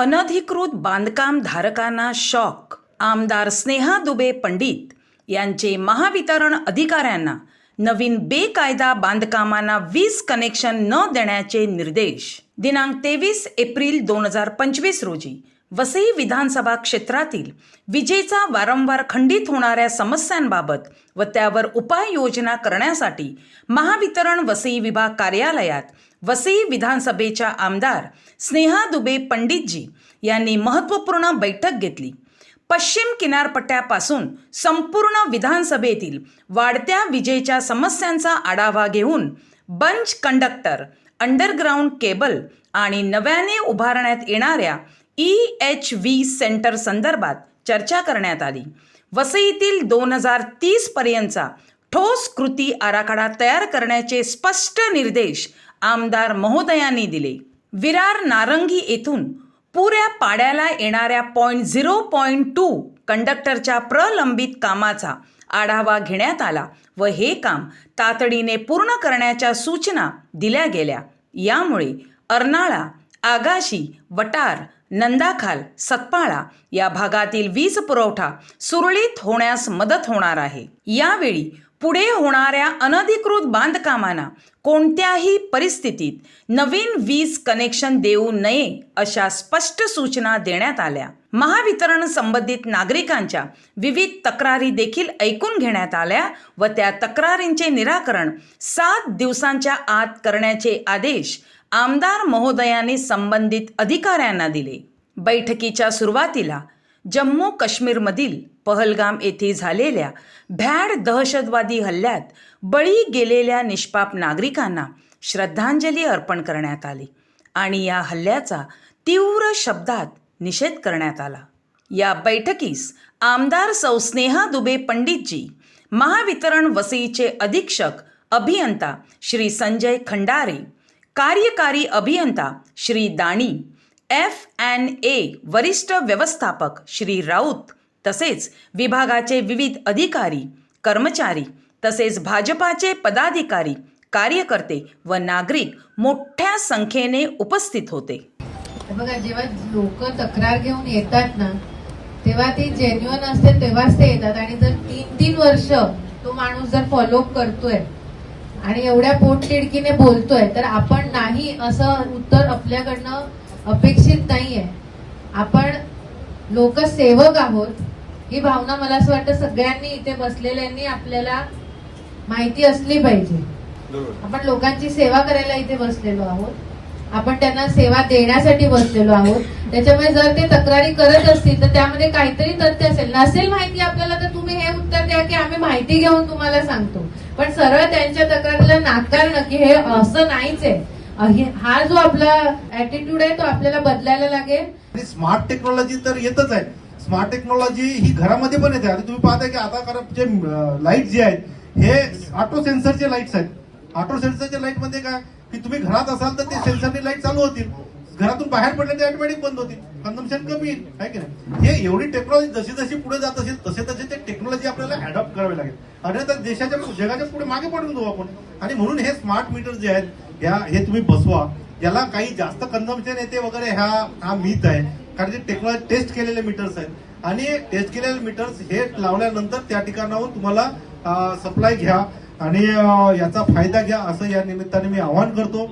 अनधिकृत बांधकाम धारकांना शॉक. आमदार स्नेहा दुबे पंडित यांचे महावितरण अधिकाऱ्यांना नवीन बेकायदा बांधकामांना वीज कनेक्शन न देण्याचे निर्देश. दिनांक तेवीस एप्रिल दोन हजार पंचवीस रोजी वसई विधानसभा क्षेत्रातील विजेचा वारंवार खंडित होणाऱ्या समस्यांबाबत व त्यावर उपाययोजना करण्यासाठी महावितरण वसई विभाग कार्यालयात वसई विधानसभेच्या आमदार स्नेहा दुबे पंडितजी यांनी महत्त्वपूर्ण बैठक घेतली. पश्चिम किनारपट्ट्यापासून संपूर्ण विधानसभेतील वाढत्या विजेच्या समस्यांचा आढावा घेऊन बंच कंडक्टर अंडरग्राऊंड केबल आणि नव्याने उभारण्यात येणाऱ्या ई एच व्ही सेंटर संदर्भात चर्चा करण्यात आली. वसईतील दोन हजार तीसपर्यंतचा ठोस कृती आराखडा तयार करण्याचे स्पष्ट निर्देश आमदार महोदयांनी दिले. विरार नारंगी येथून पुऱ्या पाड्याला येणाऱ्या पॉईंट झिरो पॉईंट टू कंडक्टरच्या प्रलंबित कामाचा आढावा घेण्यात आला व हे काम तातडीने पूर्ण करण्याच्या सूचना दिल्या गेल्या. यामुळे अर्नाळा आगाशी वटार नंदाखाल सतपाळा या भागातील वीज पुरवठा सुरळीत होण्यास मदत होणार आहे. यावेळी पुढे होणाऱ्या अनधिकृत बांधकामांना कोणत्याही परिस्थितीत नवीन वीज कनेक्शन देऊ नये अशा स्पष्ट सूचना देण्यात आल्या. महावितरण संबंधित नागरिकांच्या विविध तक्रारी देखील ऐकून घेण्यात आल्या व त्या तक्रारींचे निराकरण सात दिवसांच्या आत करण्याचे आदेश आमदार महोदयांनी संबंधित अधिकाऱ्यांना दिले. बैठकीच्या सुरुवातीला जम्मू काश्मीरमधील पहलगाम येथे झालेल्या भ्याड दहशतवादी हल्ल्यात बळी गेलेल्या निष्पाप नागरिकांना श्रद्धांजली अर्पण करण्यात आली आणि या हल्ल्याचा तीव्र शब्दात निषेध करण्यात आला. या बैठकीस आमदार सौस्नेहा दुबे पंडितजी महावितरण वसईचे अधीक्षक अभियंता श्री संजय खंडारे कार्यकारी अभियंता Shri Dani F N A वरिष्ठ व्यवस्थापक श्री राऊत तसेच विभागाचे विविध अधिकारी कर्मचारी तसेच भाजपाचे पदाधिकारी कार्यकर्ते व नागरिक मोठ्या संख्येने उपस्थित होते. बघा जेव्हा लोक तक्रार घेऊन येतात ना तेव्हा ती जेन्युअन असते तेव्हाच ते येतात. आणि जर तीन तीन वर्ष तो माणूस जर फॉलोअप करतोय आणि एवढ्या पोटतिडकीने बोलतोय तर आपण नाही असं उत्तर आपल्याकडनं अपेक्षित नाहीये. आपण लोकसेवक आहोत ही भावना मला असं वाटतं सगळ्यांनी इथे बसलेल्यांनी आपल्याला माहिती असली पाहिजे. आपण लोकांची सेवा करायला इथे बसलेलो आहोत. आपण त्यांना सेवा देण्यासाठी बसलेलो आहोत. त्याच्यामुळे जर ते तक्रारी करत असतील तर त्यामध्ये काहीतरी तथ्य असेल. नसेल माहिती आपल्याला तर तुम्ही हे उत्तर द्या की आम्ही माहिती घेऊन तुम्हाला सांगतो. पण सरळ त्यांच्या तक्रारीला नाकारणं की हे असं नाहीच आहे. हा जो आपला ऍटिट्यूड आहे तो आपल्याला बदलायला लागेल. स्मार्ट टेक्नॉलॉजी तर येतच आहे. स्मार्ट टेक्नॉलॉजी ही घरामध्ये पण येते. आता तुम्ही पाहताय की आता कारण जे लाइट जे आहेत हे ऑटो सेन्सरचे लाईट्स आहेत. ऑटो सेन्सरच्या लाइटमध्ये काय? की तुम्ही घरात असाल तर ते सेन्सरने लाइट चालू होतील. घरातून बाहेर पडले ते ऑटोमॅटिक बंद होतील. कन्झम्पन कमी येईल. आहे की नाही? हे एवढी टेक्नॉलॉजी जशी जशी पुढे जात असेल तसे तसे ते टेक्नॉलॉजी आपल्याला अडॉप्ट करावी लागेल. आणि तर देशाच्या जगाच्या पुढे मागे पडून जाऊ आपण. आणि म्हणून हे स्मार्ट मीटर जे आहेत या हे तुम्ही बसवा. याला काही जास्त कन्झम्पन येते वगैरे ह्या हा मीत आहे. कारण ते टेक्नॉलॉजी टेस्ट केलेले मीटर्स आहेत. आणि टेस्ट केलेले मीटर्स हे लावल्यानंतर त्या ठिकाणाहून तुम्हाला सप्लाय घ्या. आणि याचा फायदा घ्या असं या निमित्ताने मी आवाहन करतो.